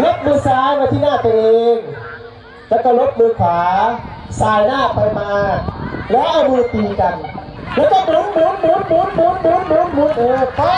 ลบมือซ้ายมาที่หน้าตัวเอง แล้วก็ลบมือขวาสายหน้าไปมา แล้วเอามือตีกัน แล้วก็หมุนหมุนหมุนหมุนหมุนหมุนหมุนหมุนเออป้า